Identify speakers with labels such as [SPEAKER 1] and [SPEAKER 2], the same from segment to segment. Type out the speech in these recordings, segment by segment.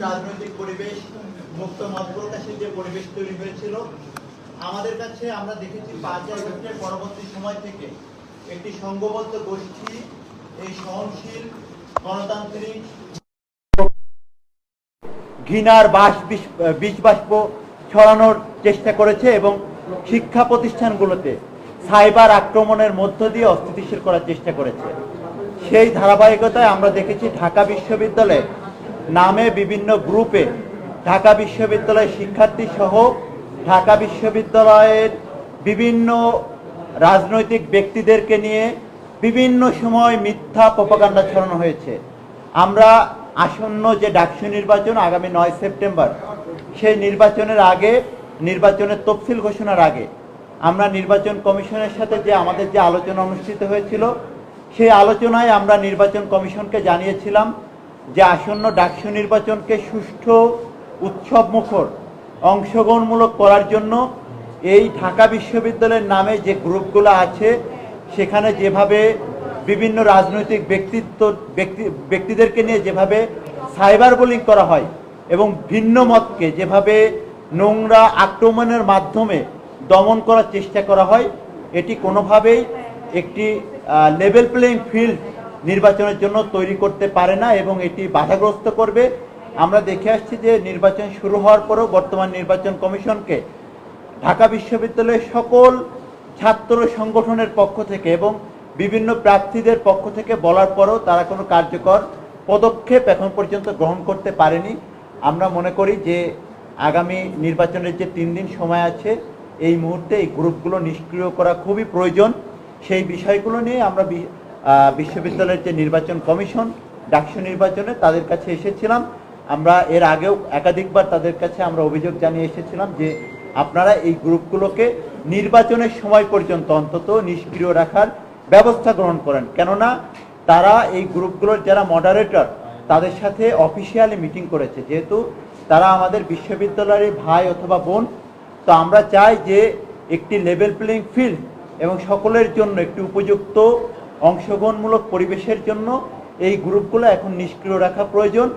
[SPEAKER 1] রাজনৈতিক পরিবেশ, মুক্ত মত প্রকাশের যে পরিবেশ তৈরি হয়েছিল, আমাদের কাছে আমরা দেখেছি পাঁচ আগস্টের পরবর্তী সময় থেকে একটি সংঘবদ্ধ গোষ্ঠী, এই সহনশীল, গণতান্ত্রিক, ঘৃণার বাস বিষ- বাষ্প ছড়ানোর চেষ্টা করেছে এবং শিক্ষা প্রতিষ্ঠানগুলোতে সাইবার আক্রমণের মধ্য দিয়ে অস্থিতিশীল করার চেষ্টা করেছে। সেই ধারাবাহিকতায় আমরা দেখেছি ঢাকা বিশ্ববিদ্যালয়ে নামে বিভিন্ন গ্রুপে ঢাকা বিশ্ববিদ্যালয়ের শিক্ষার্থী সহ ঢাকা বিশ্ববিদ্যালয়ের বিভিন্ন রাজনৈতিক ব্যক্তিদেরকে নিয়ে বিভিন্ন সময় মিথ্যা প্রপাগান্ডা ছড়ানো হয়েছে। আমরা আসন্ন যে ডাকসু নির্বাচন আগামী নয় সেপ্টেম্বর, সেই নির্বাচনের আগে, নির্বাচনের তফসিল ঘোষণার আগে আমরা নির্বাচন কমিশনের সাথে যে আমাদের যে আলোচনা অনুষ্ঠিত হয়েছিল, সেই আলোচনায় আমরা নির্বাচন কমিশনকে জানিয়েছিলাম যে আসন্ন ডাকসু নির্বাচনকে সুষ্ঠু উৎসব মুখর অংশগ্রহণমূলক করার জন্য এই ঢাকা বিশ্ববিদ্যালয়ের নামে যে গ্রুপগুলো আছে, সেখানে যেভাবে বিভিন্ন রাজনৈতিক ব্যক্তিত্ব, ব্যক্তি, ব্যক্তিদেরকে নিয়ে যেভাবে সাইবার বোলিং করা হয় এবং ভিন্ন মতকে যেভাবে নোংরা আক্রমণের মাধ্যমে দমন করার চেষ্টা করা হয়, এটি কোনোভাবেই একটি লেভেল প্লেইং ফিল্ড নির্বাচনের জন্য তৈরি করতে পারে না এবং এটি বাধাগ্রস্ত করবে। আমরা দেখে আসছি যে নির্বাচন শুরু হওয়ার পরও বর্তমান নির্বাচন কমিশনকে ঢাকা বিশ্ববিদ্যালয়ের সকল ছাত্র সংগঠনের পক্ষ থেকে এবং বিভিন্ন প্রার্থীদের পক্ষ থেকে বলার পরও তারা কোনো কার্যকর পদক্ষেপ এখন পর্যন্ত গ্রহণ করতে পারেনি। আমরা মনে করি যে আগামী নির্বাচনের যে তিন দিন সময় আছে, এই মুহূর্তে এই গ্রুপগুলো নিষ্ক্রিয় করা খুবই প্রয়োজন। সেই বিষয়গুলো নিয়ে আমরা বিশ্ববিদ্যালয়ের যে নির্বাচন কমিশন, ডাকসু নির্বাচনে তাদের কাছে এসেছিলাম। আমরা এর আগেও একাধিকবার তাদের কাছে আমরা অভিযোগ জানিয়ে এসেছিলাম যে আপনারা এই গ্রুপগুলোকে নির্বাচনের সময় পর্যন্ত অন্তত নিষ্ক্রিয় রাখার ব্যবস্থা গ্রহণ করেন। কেননা তারা এই গ্রুপগুলোর যারা মডারেটর তাদের সাথে অফিসিয়ালি মিটিং করেছে। যেহেতু তারা আমাদের বিশ্ববিদ্যালয়ের ভাই অথবা বোন, তো আমরা চাই যে একটি লেভেল প্লেইং ফিল্ড এবং সকলের জন্য একটি উপযুক্ত অংশগ্রহণমূলক পরিবেশের জন্য এই গ্রুপগুলো এখন নিষ্ক্রিয় রাখা প্রয়োজন,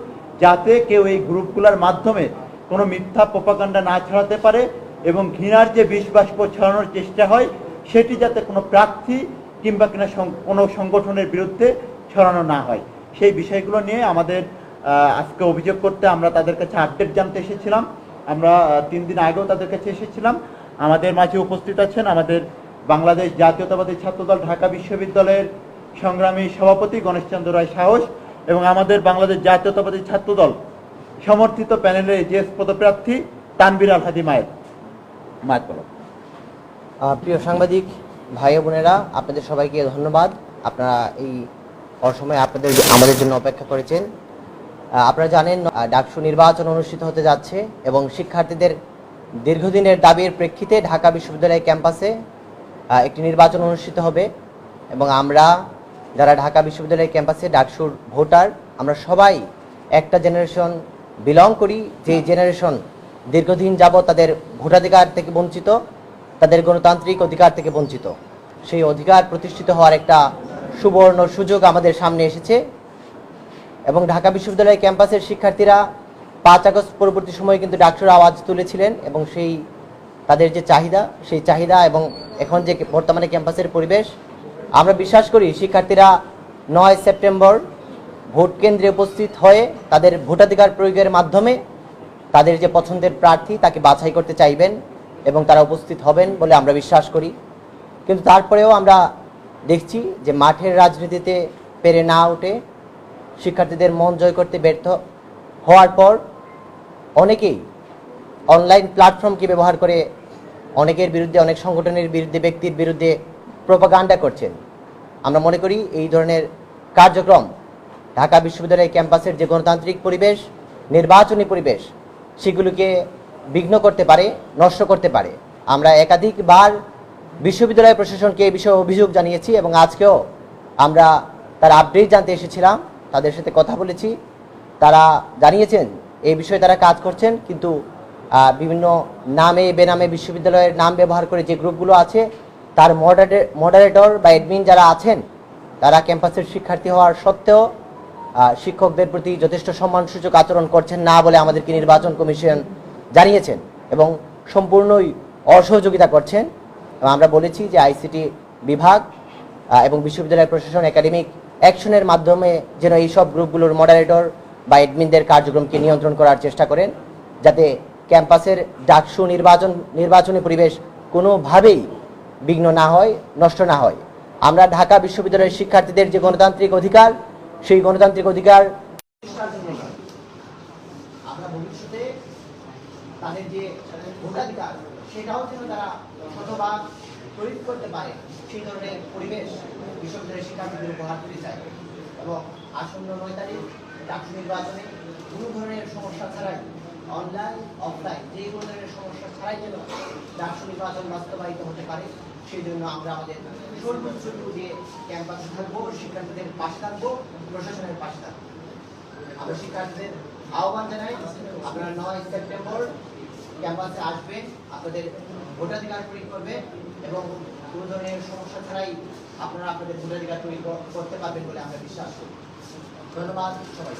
[SPEAKER 1] যাতে কেউ এই গ্রুপগুলোর মাধ্যমে কোনো মিথ্যা প্রপাগান্ডা না ছড়াতে পারে এবং ঘৃণার যে বিষ বাষ্প ছড়ানোর চেষ্টা হয়, সেটি যাতে কোনো প্রার্থী কিংবা কিনা কোনো সংগঠনের বিরুদ্ধে ছড়ানো না হয়। সেই বিষয়গুলো নিয়ে আমাদের আজকে অভিযোগ করতে আমরা তাদের কাছে আপডেট জানতে এসেছিলাম। আমরা তিন দিন আগেও তাদের কাছে এসেছিলাম। আমাদের মাঝে উপস্থিত আছেন আমাদের বাংলাদেশ জাতীয়তাবাদী ছাত্রদল ঢাকা বিশ্ববিদ্যালয়ের সংগ্রামী সভাপতি গণেশচন্দ্র রায় সাহস এবং আমাদের বাংলাদেশ জাতীয়তাবাদী ছাত্রদল সমর্থিত প্যানেলের জেস পদপ্রার্থী তানবির আল হাদি মায়ের। মায়ের
[SPEAKER 2] প্রিয় সাংবাদিক, ভাই বোনেরা, আপনাদের সবাইকে ধন্যবাদ। আপনারা এই অসময়ে আপনাদের আমাদের জন্য অপেক্ষা করেছেন। আপনারা জানেন ডাকসু নির্বাচন অনুষ্ঠিত হতে যাচ্ছে এবং শিক্ষার্থীদের দীর্ঘদিনের দাবির প্রেক্ষিতে ঢাকা বিশ্ববিদ্যালয় ক্যাম্পাসে একটি নির্বাচন অনুষ্ঠিত হবে এবং আমরা যারা ঢাকা বিশ্ববিদ্যালয় ক্যাম্পাসে ডাকসুর ভোটার, আমরা সবাই একটা জেনারেশন বিলং করি, যে জেনারেশন দীর্ঘদিন যাবৎ তাদের ভোটাধিকার থেকে বঞ্চিত, তাদের গণতান্ত্রিক অধিকার থেকে বঞ্চিত। সেই অধিকার প্রতিষ্ঠিত হওয়ার একটা সুবর্ণ সুযোগ আমাদের সামনে এসেছে এবং ঢাকা বিশ্ববিদ্যালয় ক্যাম্পাসের শিক্ষার্থীরা পাঁচ আগস্ট পরবর্তী সময়ে কিন্তু ডাকসুর আওয়াজ তুলেছিলেন এবং সেই তাদের যে চাহিদা, সেই চাহিদা এবং এখন যে বর্তমানে ক্যাম্পাসের পরিবেশ, আমরা বিশ্বাস করি শিক্ষার্থীরা নয় সেপ্টেম্বর ভোট কেন্দ্রে উপস্থিত হয়ে তাদের ভোটাধিকার প্রয়োগের মাধ্যমে তাদের যে পছন্দের প্রার্থী তাকে বাছাই করতে চাইবেন এবং তারা উপস্থিত হবেন বলে আমরা বিশ্বাস করি। কিন্তু তারপরেও আমরা দেখছি যে মাঠের রাজনীতিতে পেরে না উঠে শিক্ষার্থীদের মন জয় করতে ব্যর্থ হওয়ার পর অনেকেই অনলাইন প্ল্যাটফর্মকে ব্যবহার করে অনেকের বিরুদ্ধে, অনেক সংগঠনের বিরুদ্ধে, ব্যক্তির বিরুদ্ধে প্রোপাগান্ডা করছেন? আমরা মনে করি এই ধরনের কার্যক্রম ঢাকা বিশ্ববিদ্যালয় ক্যাম্পাসের যে গণতান্ত্রিক পরিবেশ, নির্বাচনী পরিবেশ, সেগুলোকে বিঘ্ন করতে পারে, নষ্ট করতে পারে। আমরা একাধিকবার বিশ্ববিদ্যালয় প্রশাসনকে এই বিষয়ে অভিযোগ জানিয়েছি এবং আজকেও আমরা তার আপডেট জানতে এসেছিলাম, তাদের সাথে কথা বলেছি। তারা জানিয়েছেন, এই বিষয়ে তারা কাজ করছেন, কিন্তু বিভিন্ন নামে, বেনামে বিশ্ববিদ্যালয়ের নাম ব্যবহার করে যে গ্রুপগুলো আছে, তার মডারে মডারেটর বা অ্যাডমিন যারা আছেন, তারা ক্যাম্পাসের শিক্ষার্থী হওয়ার সত্ত্বেও শিক্ষকদের প্রতি যথেষ্ট সম্মানসূচক আচরণ করছেন না বলে আমাদেরকে নির্বাচন কমিশন জানিয়েছেন এবং সম্পূর্ণই অসহযোগিতা করছেন। এবং আমরা বলেছি যে আইসিটি বিভাগ এবং বিশ্ববিদ্যালয় প্রশাসন একাডেমিক অ্যাকশনের মাধ্যমে যেন এইসব গ্রুপগুলোর মডারেটর বা এডমিনদের কার্যক্রমকে নিয়ন্ত্রণ করার চেষ্টা করেন, যাতে ক্যাম্পাসের ডাকসু নির্বাচন, নির্বাচনী পরিবেশ কোনোভাবেই বিঘ্ন না হয়, নষ্ট না হয়। আমরা ঢাকা বিশ্ববিদ্যালয়ের শিক্ষার্থীদের যে গণতান্ত্রিক অধিকার, সেই গণতান্ত্রিক অধিকার সেটাও যেন তারা এবং আসন্ন নয় তারিখ ডাকসু নির্বাচনে কোনো ধরনের সমস্যা ছাড়াই অনলাইন অফলাইন যে কোনো ধরনের সমস্যা ছাড়াই যেন দার্শনিক নির্বাচন বাস্তবায়িত হতে পারে সেই জন্য আমরা আমাদের সর্বোচ্চটুকু দিয়ে ক্যাম্পাসে থাকব, শিক্ষার্থীদের পাশে থাকব, প্রশাসনের পাশে থাকব। আমরা শিক্ষার্থীদের আহ্বান জানাই, আপনারা নয় সেপ্টেম্বর ক্যাম্পাসে আসবেন, আপনাদের ভোটাধিকার প্রয়োগ করবে এবং কোনো ধরনের সমস্যা ছাড়াই আপনারা আপনাদের ভোটাধিকার প্রয়োগ করতে পারবেন বলে আমরা বিশ্বাস করি। ধন্যবাদ সবাই